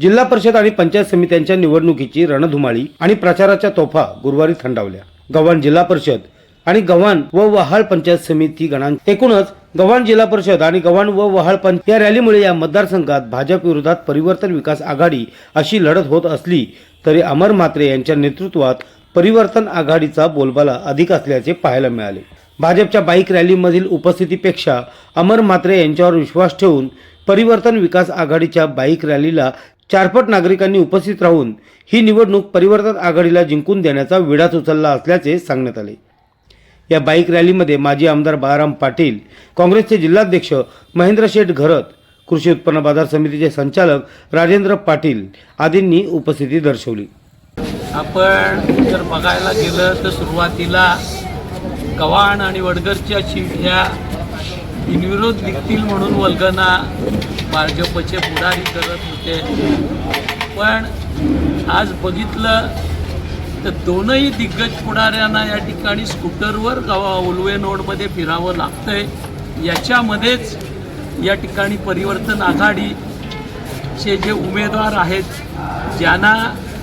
जिल्हा परिषद आणि पंचायत समित्यांच्या निवडणुकीची रणधुमाळी आणि प्रचाराच्या तोफा गुरुवारी थंडावल्या. गव्हाण जिल्हा परिषद आणि गव्हाण व वहाळ पंचायत समिती गणां एकूणच गव्हाण जिल्हा परिषद आणि गव्हाण व वहाळ पंच या रॅलीमुळे या मतदारसंघात भाजप विरोधात परिवर्तन विकास आघाडी अशी लढत होत असली तरी अमर म्हात्रे यांच्या नेतृत्वात परिवर्तन आघाडीचा बोलबाला अधिक असल्याचे पाहायला मिळाले. भाजपच्या बाईक रॅलीमधील उपस्थितीपेक्षा अमर म्हात्रे यांच्यावर विश्वास ठेवून परिवर्तन विकास आघाडीच्या बाईक रॅलीला चारपट नागरिकांनी उपस्थित राहून ही निवडणूक परिवर्तन आघाडीला जिंकून देण्याचा विडाच उचलला असल्याचे सांगण्यात आले. या बाईक रॅलीमध्ये माजी आमदार बाळाराम पाटील काँग्रेसचे जिल्हाध्यक्ष महेंद्र शेठ घरत कृषी उत्पन्न बाजार समितीचे संचालक राजेंद्र पाटील आदींनी उपस्थिती दर्शवली. आपण जर बघायला गेलं तर सुरुवातीला गव्हाण आणि वडगरच्या सीट ह्या बिनविरोध निघतील म्हणून वल्गना भाजपचे पुढारी करत होते. पण आज बघितलं तर दोनही दिग्गज पुढाऱ्यांना या ठिकाणी स्कूटरवर गावा उलवे नोडमध्ये फिरावं लागतंय. याच्यामध्येच या ठिकाणी परिवर्तन आघाडीचे जे उमेदवार आहेत ज्यांना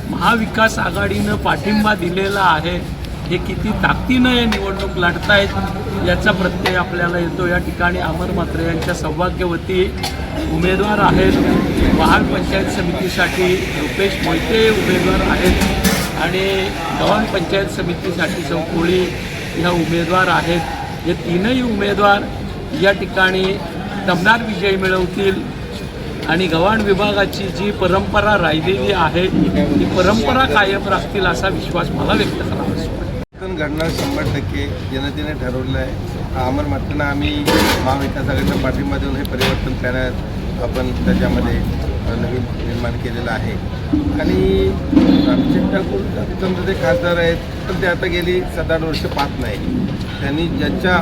महाविकास आघाडीनं पाठिंबा दिलेला आहे हे किती ताकदीनं हे निवडणूक लढतायत याचा प्रत्यय आपल्याला येतो. या ठिकाणी अमर मात्रे यांच्या सौभाग्यवती उमेदवार आहेत. महाल पंचायत समितीसाठी रुपेश मोहिते उमेदवार आहेत आणि गव्हाण पंचायत समितीसाठी चौकोळी ह्या उमेदवार आहेत. हे तीनही उमेदवार या ठिकाणी दमदार विजय मिळवतील आणि गव्हाण विभागाची जी परंपरा राहिलेली आहे ती परंपरा कायम राखतील असा विश्वास मला व्यक्त करावा घडणार शंभर टक्के जनतेने ठरवलं आहे. अमर मात्रांना आम्ही महाविकास आघाडीच्या पाठिंबा देऊन हे परिवर्तन करण्यात आपण त्याच्यामध्ये नवीन निर्माण केलेलं आहे. आणि रामचंद्र ठाकूर समजा ते खासदार आहेत पण ते आता गेली सात आठ वर्ष पाहत नाही. त्यांनी ज्यांच्या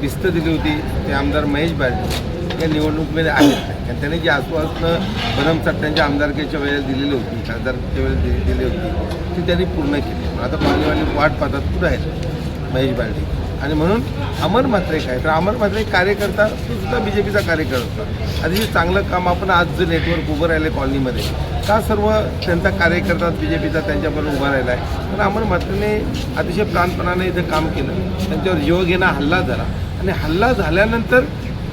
पिस्त दिली होती ते आमदार महेश बाजी या निवडणुकीमध्ये आले कारण त्यांनी जी आश्वासनं भरमसाठ त्यांच्या आमदारकीच्या वेळेस दिलेली होती खासदारकीच्या वेळेस दिली दिली होती ती त्यांनी पूर्ण केली. आता पाणीवाली वाट पाहतात कुठं आहेत महेश बालडी आणि म्हणून अमर म्हात्रे काय? तर अमर म्हात्रे एक कार्यकर्ता तो सुद्धा बी जे पीचा कार्यकर्ता अतिशय चांगलं काम आपण आज जे नेटवर्क उभं राहिले कॉलनीमध्ये का सर्व त्यांचा कार्यकर्ता बी जे पीचा त्यांच्याबरोबर उभा राहिला आहे तर अमर म्हात्रेने अतिशय प्राणपणाने इथं काम केलं. त्यांच्यावर जीवघेणा हल्ला झाला. आणि हल्ला झाल्यानंतर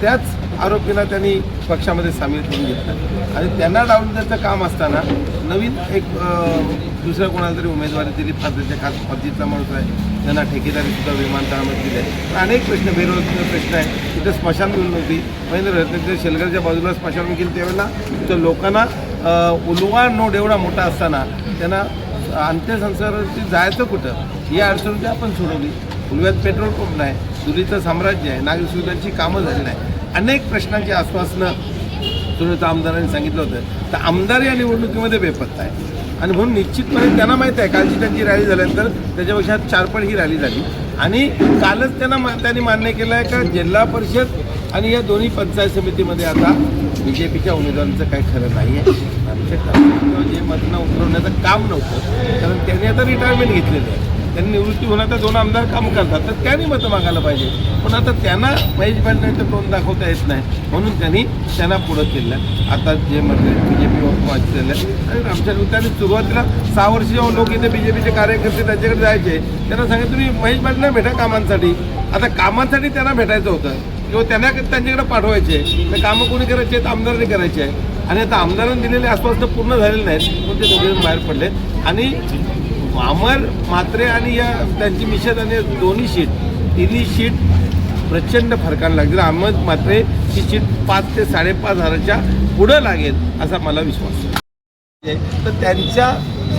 त्याच आरोपींना त्यांनी पक्षामध्ये सामील करून घेतलं. आणि त्यांना डावून द्यायचं काम असताना नवीन एक दुसऱ्या कोणाला तरी उमेदवारी दिली. फार खास पद्धतीचा माणूस आहे. त्यांना ठेकेदारी सुद्धा विमानतळामध्ये दिले पण अनेक प्रश्न बेरोजगार प्रश्न आहे. तिथं स्मशानभूमी नव्हती. महेंद्र रत्नागिरी शेलगरच्या बाजूला स्मशानभूमी केली त्यावेळेला. तिथं लोकांना उलवा नोड एवढा मोठा असताना त्यांना अंत्यसंस्कारावरती जायचं कुठं? ही अडचण ते आपण सोडवली. उलव्यात पेट्रोल पंप नाही. चुलीचं साम्राज्य आहे. नागरिक सुविधांची कामं झाली नाही. अनेक प्रश्नांची आश्वासनं सुनीता आमदारांनी सांगितलं होतं. तर आमदार या निवडणुकीमध्ये बेपत्ता आहे. आणि म्हणून निश्चितपणे त्यांना माहीत आहे कालची त्यांची रॅली झाल्यानंतर त्याच्यापेक्षा चारपट ही रॅली झाली. आणि कालच त्यांना मा- त्यांनी मान्य केलं आहे का जिल्हा परिषद आणि या दोन्ही पंचायत समितीमध्ये आता बी जे पीच्या उमेदवारांचं काही खरं नाही आहे आमच्या जे मतनं उतरवण्याचं काम नव्हतं कारण त्यांनी आता रिटायरमेंट घेतलेलं आहे. त्यांनी निवृत्ती होऊन आता दोन आमदार काम करतात. तर त्यांनी मतं मागायला पाहिजे. पण आता त्यांना महेश बालनांचं तोंड दाखवता येत नाही. म्हणून त्यांनी त्यांना पुढं केलं आहे. आता जे म्हणले बी जे पी वाचलेलं आणि आमच्या त्यांनी सुरुवातीला सहा वर्ष जेव्हा लोक इथे बी जे पीचे कार्यकर्ते त्यांच्याकडे जायचे त्यांना सांगितलं तुम्ही महेश बालना भेटा कामांसाठी. आता कामांसाठी त्यांना भेटायचं होतं. किंवा त्यांना त्यांच्याकडे पाठवायचे. तर कामं कोणी करायचे? आहेत आमदारांनी करायचे. आहे आणि आता आमदारांनी दिलेले आश्वासनं पूर्ण झालेले नाहीत. पण ते दोघे बाहेर पडले आणि अमर मात्रे आणि या त्यांची मिशन आणि दोन्ही शीट तिन्ही शीट प्रचंड फरकानं लागतील अहमद मात्रे ही शीट पाच ते साडेपाच हजाराच्या पुढं लागेल असा मला विश्वास आहे. तर त्यांच्या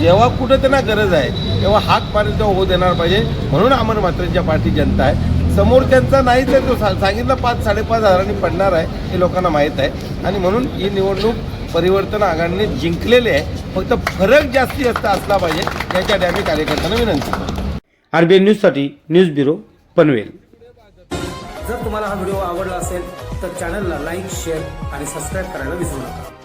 जेव्हा कुठं त्यांना गरज आहे तेव्हा हात पाणी तेव्हा होऊ देणार पाहिजे. म्हणून अमर मात्रेंच्या पाठी जनता आहे. समोर त्यांचा नाहीच आहे तो सा- सांगितलं पाच साडेपाच हजारांनी पडणार आहे हे लोकांना माहीत आहे. आणि म्हणून ही निवडणूक परिवर्तन आघाडीने जिंकलेली आहे. फक्त फरक जास्ती जास्त असला पाहिजे याच्यासाठी आम्ही कार्यकर्त्यांना विनंती करतो. आरबीएन न्यूजसाठी न्यूज ब्युरो पनवेल. जर तुम्हाला हा व्हिडिओ आवडला असेल तर चॅनलला लाईक शेअर आणि सबस्क्राईब करायला विसरू नका.